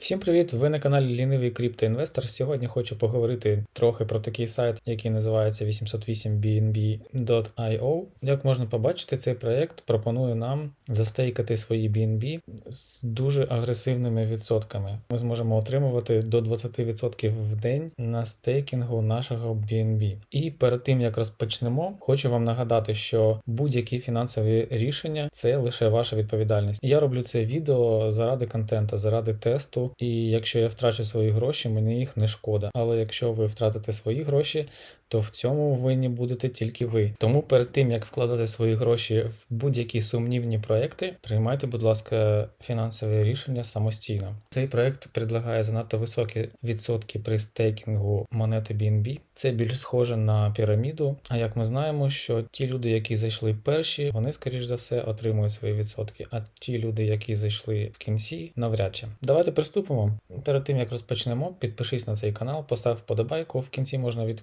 Всім привіт! Ви на каналі Лінивий Криптоінвестор. Сьогодні хочу поговорити трохи про такий сайт, який називається 808bnb.io. Як можна побачити, цей проєкт пропонує нам застейкати свої BNB з дуже агресивними відсотками. Ми зможемо отримувати до 20% в день на стейкінгу нашого BNB. І перед тим як розпочнемо, хочу вам нагадати, що будь-які фінансові рішення це лише ваша відповідальність. Я роблю це відео заради контенту, заради тесту. І якщо я втрачу свої гроші, мені їх не шкода. Але якщо ви втратите свої гроші, то в цьому винні будете тільки ви. Тому перед тим як вкладати свої гроші в будь-які сумнівні проекти, приймайте, будь ласка, фінансові рішення самостійно. Цей проект предлагає занадто високі відсотки при стейкінгу монети BNB. Це більш схоже на піраміду. А як ми знаємо, що ті люди, які зайшли перші, вони скоріш за все отримують свої відсотки. А ті люди, які зайшли в кінці, навряд чи. Давайте приступимо. Перед тим як розпочнемо, підпишись на цей канал, постав вподобайку. В кінці можна від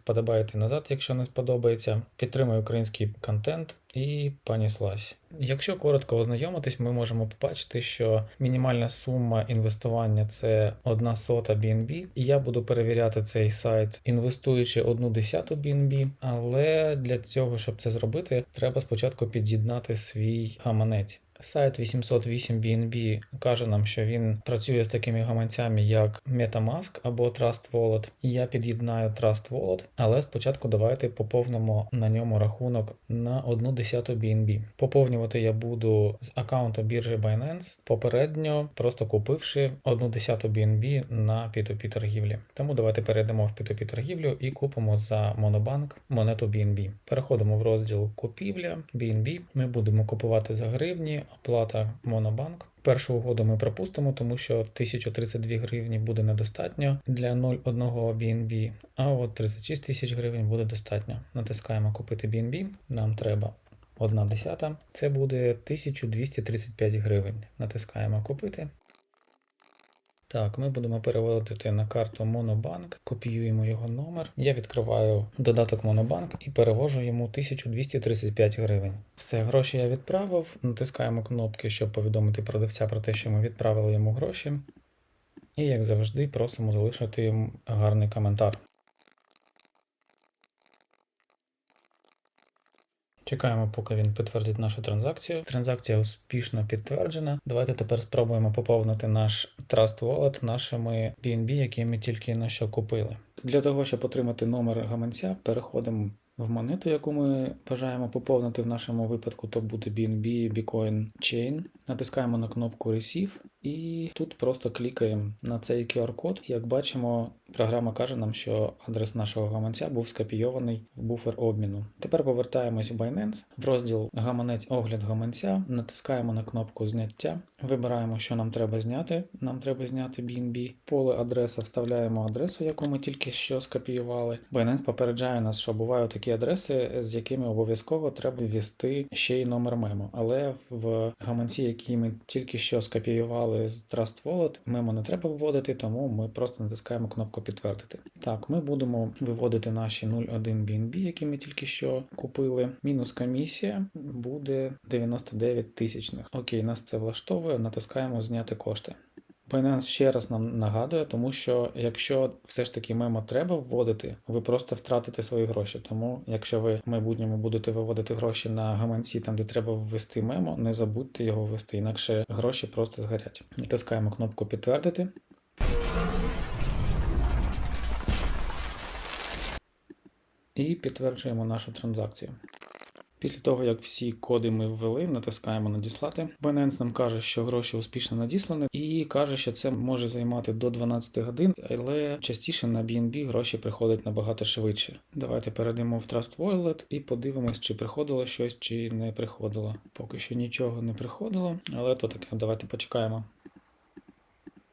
назад, якщо не сподобається. Підтримай український контент і поніслась. Якщо коротко ознайомитись, ми можемо побачити, що мінімальна сума інвестування це 1 сота BNB. Я буду перевіряти цей сайт, інвестуючи одну десяту BNB, але для цього, щоб це зробити, треба спочатку під'єднати свій гаманець. Сайт 808 BNB каже нам, що він працює з такими гаманцями, як MetaMask або Trust Wallet. Я під'єднаю Trust Wallet, але спочатку давайте поповнимо на ньому рахунок на 1 десяту BNB. Поповнювати я буду з аккаунту біржі Binance, попередньо просто купивши 1 десяту BNB на P2P торгівлі. Тому давайте перейдемо в P2P торгівлю і купимо за Monobank монету BNB. Переходимо в розділ купівля BNB. Ми будемо купувати за гривні оплата Монобанк. Першу угоду ми пропустимо, тому що 1032 гривні буде недостатньо для 0,1 BNB, а от 36 тисяч гривень буде достатньо. Натискаємо купити BNB, нам треба 1 десята, це буде 1235 гривень. Натискаємо купити. Так, ми будемо переводити на карту Монобанк, копіюємо його номер. Я відкриваю додаток Монобанк і перевожу йому 1235 гривень. Все, гроші я відправив. Натискаємо кнопки, щоб повідомити продавця про те, що ми відправили йому гроші. І, як завжди, просимо залишити гарний коментар. Чекаємо, поки він підтвердить нашу транзакцію. Транзакція успішно підтверджена. Давайте тепер спробуємо поповнити наш Trust Wallet нашими BNB, які ми тільки на що купили. Для того, щоб отримати номер гаманця, переходимо в монету, яку ми бажаємо поповнити в нашому випадку, то буде BNB Bitcoin Chain. Натискаємо на кнопку Receive і тут просто клікаємо на цей QR-код. Як бачимо, програма каже нам, що адрес нашого гаманця був скопійований в буфер обміну. Тепер повертаємось в Binance, в розділ Гаманець огляд гаманця, натискаємо на кнопку Зняття, вибираємо, що нам треба зняти. Нам треба зняти BNB. Поле адреса вставляємо адресу, яку ми тільки що скопіювали. Binance попереджає нас, що бувають такі адреси, з якими обов'язково треба ввести ще й номер мемо. Але в гаманці, який ми тільки що скопіювали з Trust Wallet, мемо не треба вводити, тому ми просто натискаємо кнопку підтвердити. Так, ми будемо виводити наші 0,1 BNB, які ми тільки що купили. Мінус комісія буде 99 тисячних. Окей, нас це влаштовує, натискаємо зняти кошти. Binance ще раз нам нагадує, тому що якщо все ж таки мемо треба вводити, ви просто втратите свої гроші. Тому, якщо ви в майбутньому будете виводити гроші на гаманці, там де треба ввести мемо, не забудьте його ввести, інакше гроші просто згорять. Натискаємо кнопку підтвердити. І підтверджуємо нашу транзакцію. Після того, як всі коди ми ввели, натискаємо надіслати. Binance нам каже, що гроші успішно надіслані, і каже, що це може займати до 12 годин, але частіше на BNB гроші приходять набагато швидше. Давайте перейдемо в Trust Wallet і подивимось, чи приходило щось, чи не приходило. Поки що нічого не приходило, але то таке, давайте почекаємо.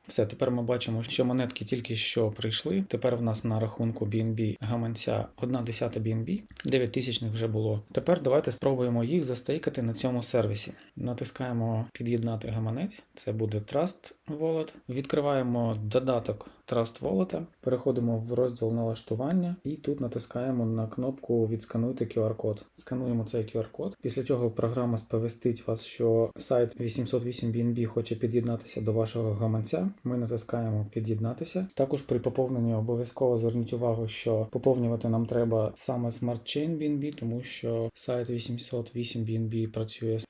Все, тепер ми бачимо, що монетки тільки що прийшли. Тепер в нас на рахунку BNB гаманця 1 десята BNB, 9 тисячних вже було. Тепер давайте спробуємо їх застейкати на цьому сервісі. Натискаємо під'єднати гаманець. Це буде Trust Wallet. Відкриваємо додаток Trust Wallet, переходимо в розділ налаштування і тут натискаємо на кнопку Відскануйте QR-код. Скануємо цей QR-код, після чого програма сповістить вас, що сайт 808 BNB хоче під'єднатися до вашого гаманця. Ми натискаємо під'єднатися. Також при поповненні обов'язково зверніть увагу, що поповнювати нам треба саме Smart Chain BNB, тому що сайт 808 BNB працює з-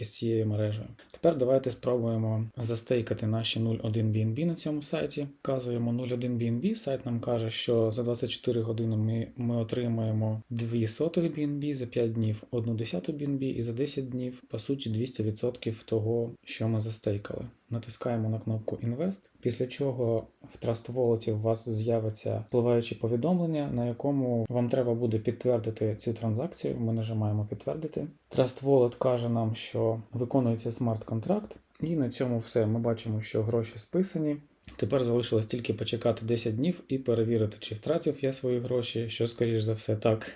тільки з цією мережею. Тепер давайте спробуємо застейкати наші 0.1 BNB на цьому сайті. Вказуємо 0.1 BNB, сайт нам каже, що за 24 години ми, ми отримаємо 2 сотих BNB, за 5 днів 1 десяту BNB і за 10 днів, по суті, 200% того, що ми застейкали. Натискаємо на кнопку Invest, після чого в Trust Wallet у вас з'явиться впливаюче повідомлення, на якому вам треба буде підтвердити цю транзакцію. Ми нажимаємо підтвердити. Trust Wallet каже нам, що виконується смарт-контракт, і на цьому все. Ми бачимо, що гроші списані. Тепер залишилось тільки почекати 10 днів і перевірити, чи втратив я свої гроші, що скоріш за все так,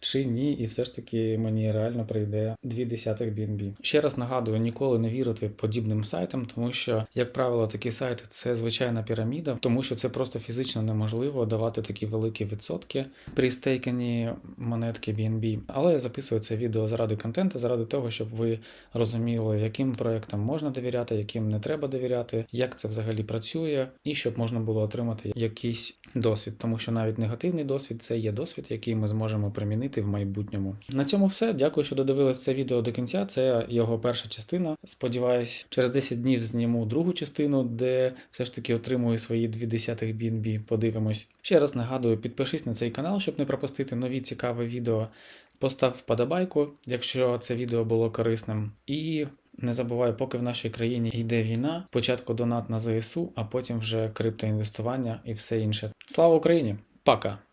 чи ні, і все ж таки мені реально прийде 2 десятих BNB. Ще раз нагадую, ніколи не вірити подібним сайтам, тому що, як правило, такі сайти це звичайна піраміда, тому що це просто фізично неможливо давати такі великі відсотки при стейканні монетки BNB. Але я записую це відео заради контенту, заради того, щоб ви розуміли, яким проектам можна довіряти, яким не треба довіряти, як це взагалі працює, і щоб можна було отримати якийсь досвід, тому що навіть негативний досвід це є досвід, який ми зможемо примінити в майбутньому. На цьому все. Дякую, що додивились це відео до кінця. Це його перша частина. Сподіваюсь, через 10 днів зніму другу частину, де все ж таки отримую свої 2 десятих BNB. Подивимось. Ще раз нагадую, підпишись на цей канал, щоб не пропустити нові цікаві відео. Постав вподобайку, якщо це відео було корисним. І не забувай, поки в нашій країні йде війна, спочатку донат на ЗСУ, а потім вже криптоінвестування і все інше. Слава Україні! Пока!